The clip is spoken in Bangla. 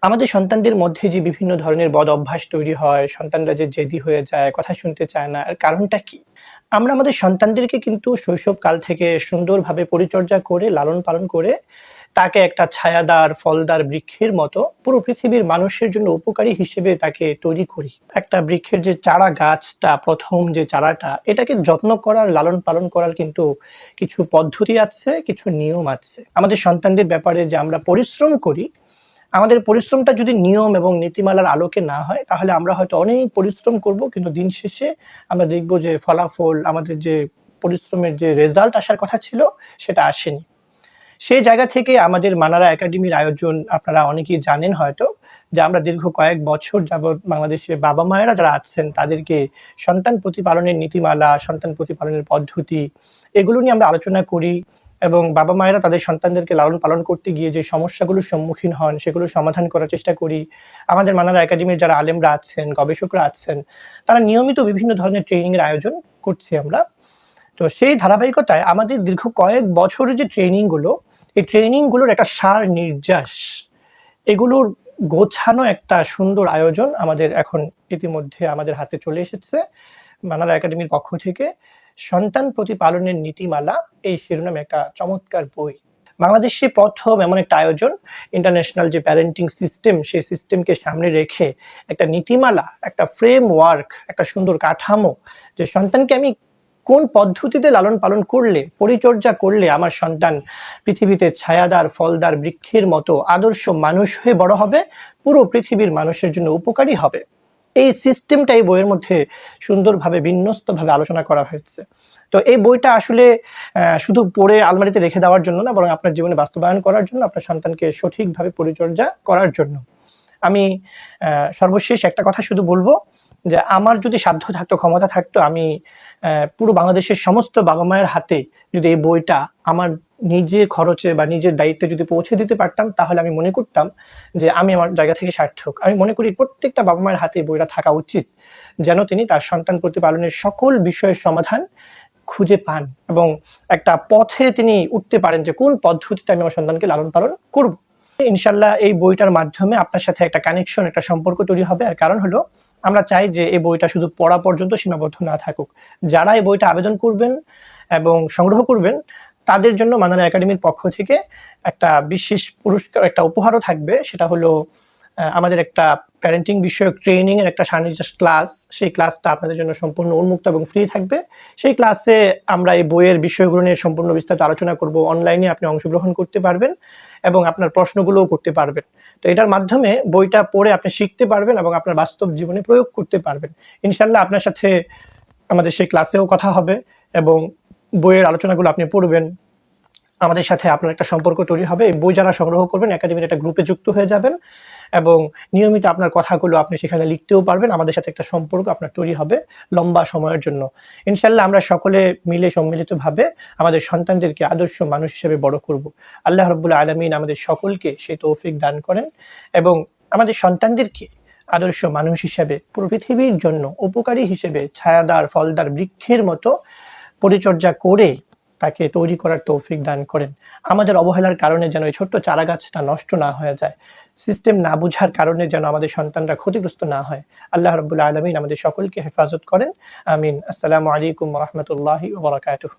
আমাদের সন্তানদের মধ্যে যে বিভিন্ন ধরনের বদ অভ্যাস তৈরি হয়, সন্তানরা যে জেদি হয়ে যায়, কথা শুনতে চায় না, এর কারণটা কি? আমরা আমাদের সন্তানদেরকে কিন্তু শৈশবকাল থেকে সুন্দরভাবে পরিচর্যা করে, লালন-পালন করে, তাকে একটা ছায়াদার, ফলদার বৃক্ষের মতো পুরো পৃথিবীর মানুষের জন্য উপকারী হিসেবে তাকে তৈরি করি। একটা বৃক্ষের যে চারা গাছটা, প্রথম যে চারাটা, এটাকে যত্ন করার, লালন-পালন করার কিন্তু কিছু পদ্ধতি আছে, কিছু নিয়ম আছে। আমাদের সন্তানদের ব্যাপারে যে আমরা পরিশ্রম করি, আমাদের পরিশ্রমটা যদি নিয়ম এবং নীতিমালার আলোকে না হয়, তাহলে আমরা হয়তো অনেক পরিশ্রম করব, কিন্তু দিন শেষে আমরা দেখব যে ফলাফল, আমাদের যে পরিশ্রমের যে রেজাল্ট আসার কথা ছিল, সেটা আসেনি। সেই জায়গা থেকে আমাদের মানারা একাডেমির আয়োজন আপনারা অনেকেই জানেন হয়তো যে আমরা দীর্ঘ কয়েক বছর যাবৎ বাংলাদেশের বাবা-মায়েরা যারা আছেন তাদেরকে সন্তান প্রতিপালনের নীতিমালা, সন্তান প্রতিপালনের পদ্ধতি এগুলো নিয়ে আমরা আলোচনা করি এবং বাবা-মায়েরা তাদের সন্তানদেরকে লালন-পালন করতে গিয়ে যে সমস্যাগুলোর সম্মুখীন হন সেগুলো সমাধান করার চেষ্টা করি। আমাদের মানারা একাডেমির যারা আলেমরা আছেন, গবেষকরা আছেন, তারা নিয়মিত বিভিন্ন ধরনের ট্রেনিং এর আয়োজন করছি আমরা। তো সেই ধারাবাহিকতায় আমাদের দীর্ঘ কয়েক বছরের যে ট্রেনিংগুলো, এই ট্রেনিংগুলোর একটা সার নির্যাস, এগুলোর গোছানো একটা সুন্দর আয়োজন আমাদের এখন ইতিমধ্যে আমাদের হাতে চলে এসেছে। মানারা একাডেমির পক্ষ থেকে সন্তান প্রতিপালনের নীতিমালা এই শিরোনামে একটা চমৎকার বই। বাংলাদেশে ১ম এমন একটা আয়োজন ইন্টারন্যাশনাল যে প্যারেন্টিং সিস্টেম, সেই সিস্টেমকে সামনে রেখে একটা নীতিমালা, একটা ফ্রেমওয়ার্ক, একটা সুন্দর কাঠামো যে সন্তানকে আমি কোন পদ্ধতিতে লালন-পালন করলে, পরিচর্যা করলে আমার সন্তান পৃথিবীতে ছায়াদার, ফলদার বৃক্ষের মতো আদর্শ মানুষ হয়ে বড় হবে, পুরো পৃথিবীর মানুষের জন্য উপকারী হবে। এই সিস্টেমটা এই বইয়ের মধ্যে সুন্দরভাবে বিন্যস্তভাবে আলোচনা করা হয়েছে। তো এই বইটা আসলে শুধু পড়ে আলমারিতে রেখে দেওয়ার জন্য না, বরং আপনার জীবনে বাস্তবায়ন করার জন্য, আপনার সন্তানকে সঠিকভাবে পরিচর্যা করার জন্য। আমি সর্বশেষ একটা কথা শুধু বলব যে আমার যদি সাধ্য থাকতো, ক্ষমতা থাকতো আমি পুরো বাংলাদেশের সমস্ত বাবা-মায়ের হাতে যদি এই বইটা আমার নিজের খরচে বা নিজের দায়িত্বে যদি পৌঁছে দিতে পারতাম, তাহলে আমি মনে করতাম যে আমি আমার জায়গা থেকে সার্থক। আমি মনে করি প্রত্যেকটা বাবা-মায়ের হাতে বইটা থাকা উচিত। যেন তিনি তার সন্তান প্রতিপালনের সকল বিষয়ের সমাধান খুঁজে পান এবং একটা পথে তিনি উঠতে পারেন যে কোন পদ্ধতিতে আমি আমার সন্তানকে লালন-পালন করব। ইনশাল্লাহ এই বইটার মাধ্যমে আপনার সাথে একটা কানেকশন, একটা সম্পর্ক তৈরি হবে। আর কারণ হলো আমরা চাই যে এই বইটা শুধু পড়া পর্যন্ত সীমাবদ্ধ না থাকুক। যারা এই বইটা আবেদন করবেন এবং সংগ্রহ করবেন, তাদের জন্য মানারা একাডেমির পক্ষ থেকে একটা বিশেষ পুরস্কার, একটা উপহারও থাকবে। সেটা হলো আমাদের একটা প্যারেন্টিং বিষয়ক ট্রেনিং এর একটা সান্নিধ্যাস ক্লাস। সেই ক্লাসটা আপনাদের জন্য সম্পূর্ণ উন্মুক্ত এবং ফ্রি থাকবে। সেই ক্লাসে আমরা এই বইয়ের বিষয়গুলো নিয়ে সম্পূর্ণ বিস্তারিত আলোচনা করব। অনলাইনে আপনি অংশগ্রহণ করতে পারবেন এবং আপনার প্রশ্নগুলোও করতে পারবেন। তো এটার মাধ্যমে বইটা পড়ে আপনি শিখতে পারবেন এবং আপনার বাস্তব জীবনে প্রয়োগ করতে পারবেন। ইনশাল্লাহ আপনার সাথে আমাদের সেই ক্লাসেও কথা হবে এবং বইয়ের আলোচনাগুলো আপনি পড়বেন। আমাদের সাথে আপনার একটা সম্পর্ক তৈরি হবে। বই যারা সংগ্রহ করবেন একাডেমির একটা গ্রুপে যুক্ত হয়ে যাবেন এবং নিয়মিত আপনার কথাগুলো আপনি সেখানে লিখতেও পারবেন। আমাদের সাথে একটা সম্পর্ক আপনার তৈরি হবে লম্বা সময়ের জন্য। ইনশাল্লাহ আমরা সকলে মিলে সম্মিলিতভাবে আমাদের সন্তানদেরকে আদর্শ মানুষ হিসেবে বড় করব। আল্লাহ রাব্বুল আলামিন আমাদের সকলকে সেই তৌফিক দান করেন এবং আমাদের সন্তানদেরকে আদর্শ মানুষ হিসেবে পুরো পৃথিবীর জন্য উপকারী হিসেবে ছায়াদার, ফলদার বৃক্ষের মতো পরিচর্যা করে তাকে তৈরি করার তৌফিক দান করেন। আমাদের অবহেলার কারণে যেন এই ছোট্ট চারা গাছটা নষ্ট না হয়ে যায়। সিস্টেম না বুঝার কারণে যেন আমাদের সন্তানরা ক্ষতিগ্রস্ত না হয়। আল্লাহ রবুল্লা আলমিন আমাদের সকলকে হেফাজত করেন। আমিন। আসসালামু আলাইকুম রহমতুল্লাহ ওবরাকাতুহ।